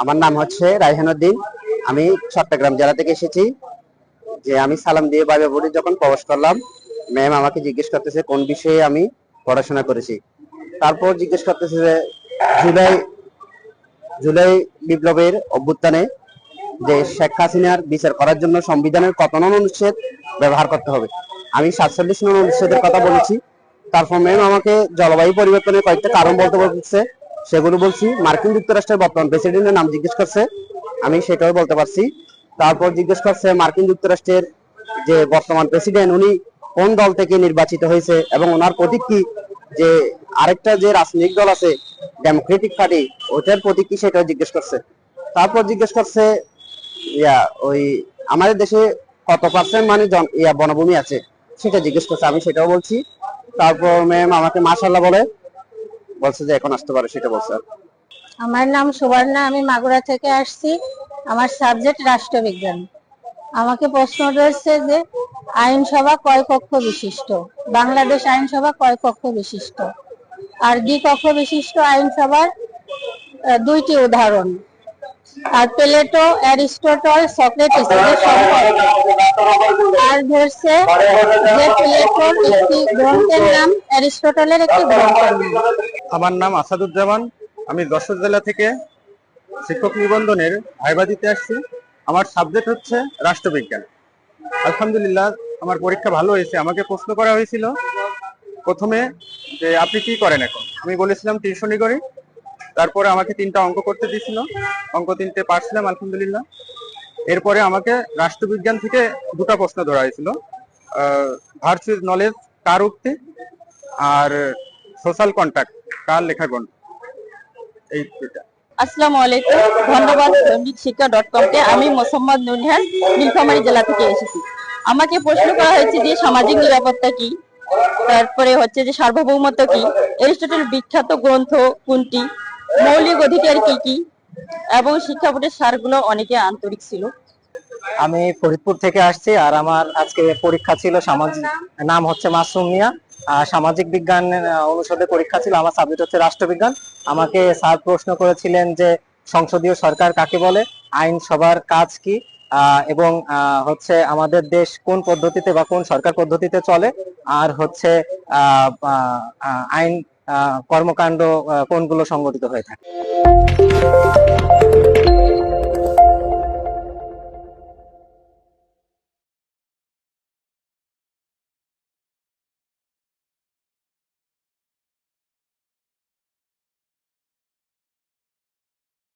আমার নাম হচ্ছে রায়হানুদ্দিন। আমি চট্টগ্রাম জেলা থেকে এসেছি। যে আমি সালাম দিয়ে বাইবে বোর্ডে যখন প্রবেশ করলাম ম্যাম আমাকে জিজ্ঞেস করতেছে কোন বিষয়ে আমি পড়াশোনা করেছি। তারপর জিজ্ঞেস করতেছে যে জুলাই জুলাই বিপ্লবের অভ্যুত্থানে যে শেখ হাসিনার বিচার করার জন্য সংবিধানের কত নন অনুচ্ছেদ ব্যবহার করতে হবে। আমি সাতচল্লিশ নন অনুচ্ছেদের কথা বলেছি। তারপর ম্যাম আমাকে জলবায়ু পরিবর্তনের কয়েকটা কারণ বলতে বলছে সেগুলো বলছি, মার্কিন যুক্তরাষ্ট্রের বর্তমান প্রেসিডেন্টের নাম জিজ্ঞেস করছে। আমি সেটাও বলতে পারছি। তারপর জিজ্ঞেস করছে মার্কিন যুক্তরাষ্ট্রের যে বর্তমান প্রেসিডেন্ট, উনি কোন দল থেকে নির্বাচিত হয়েছে এবং ওনার প্রতীক কি? যে আরেকটা যে রাজনৈতিক দল আছে ডেমোক্রেটিক পার্টি ওটার প্রতীক কি সেটাও জিজ্ঞেস করছে। তারপর জিজ্ঞেস করছে, ইয়া, ওই আমাদের দেশে কত পার্সেন্ট মানে ইয়া বনভূমি আছে? সেটা জিজ্ঞেস করছে, আমি সেটাও বলছি। তারপর ম্যাম আমাকে মাশাল্লাহ বলে বলছে যে এখন আসতে পারে, সেটা বলছে। আমার নাম সুবর্ণা, আমি মাগুরা থেকে আসছি। আমার সাবজেক্ট রাষ্ট্রবিজ্ঞান আমাকে প্রশ্ন রয়েছে যে আইনসভা কয় কক্ষ বিশিষ্ট? বাংলাদেশ আইনসভা কয় কক্ষ বিশিষ্ট? আর দ্বিকক্ষ বিশিষ্ট আইনসভার দুইটি উদাহরণ। আর প্লেটো, অ্যারিস্টটল সক্রেটিস আর ধরছে যে প্লেটোর একটি গ্রন্থের নাম অ্যারিস্টটলের একটি গ্রন্থের নাম। আমার নাম আসাদুজ্জামান। আমি যশোর জেলা থেকে শিক্ষক নিবন্ধনের ভাইবা দিতে আসছি। আমার সাবজেক্ট হচ্ছে রাষ্ট্রবিজ্ঞান। আলহামদুলিল্লাহ, আমার পরীক্ষা ভালো হয়েছে। আমাকে প্রশ্ন করা হয়েছিল প্রথমে যে আপনি কি করেন এখন? আমি বলেছিলাম টিউশনি করি। তারপরে আমাকে তিনটা অঙ্ক করতে দিয়েছিল। অঙ্ক তিনটে পারছিলাম, আলহামদুলিল্লাহ। এরপরে আমাকে রাষ্ট্রবিজ্ঞান থেকে দুটো প্রশ্ন ধরা হয়েছিল। ভার্চুয়াল নলেজ কার উক্তি? আর সোশ্যাল কন্ট্যাক্ট কার লেখা গ্রন্থ এই আসসালামু আলাইকুম ধন্যবাদ দৈনিক শিক্ষা ডট কমকে। আমি মোসাম্মদ নুনহান নীলফামারী জেলা থেকে এসেছি। আমাকে প্রশ্ন করা হয়েছে যে সামাজিক নিরাপত্তা কি? তারপরে হচ্ছে যে সার্বভৌমত্ব কি? এরিস্টটল বিখ্যাত গ্রন্থ কোনটি? মৌলিক অধিকার কি কি? এবং শিক্ষা বোর্ডের সারগুলো অনেকে আন্তরিক ছিল। আমি ফরিদপুর থেকে আসছি আর আমার আজকে পরীক্ষা ছিল সামাজিক নাম হচ্ছে মাসুম মিয়া। সামাজিক বিজ্ঞান অনুষদে পরীক্ষা ছিল, আমার সাবজেক্ট হচ্ছে রাষ্ট্রবিজ্ঞান। আমাকে স্যার প্রশ্ন করেছিলেন যে সংসদীয় সরকার কাকে বলে আইনসভার কাজ কি এবং হচ্ছে আমাদের দেশ কোন পদ্ধতিতে বা কোন সরকার পদ্ধতিতে চলে, আর হচ্ছে আইন কর্মকাণ্ড কোনগুলো সংগঠিত হয়ে থাকে।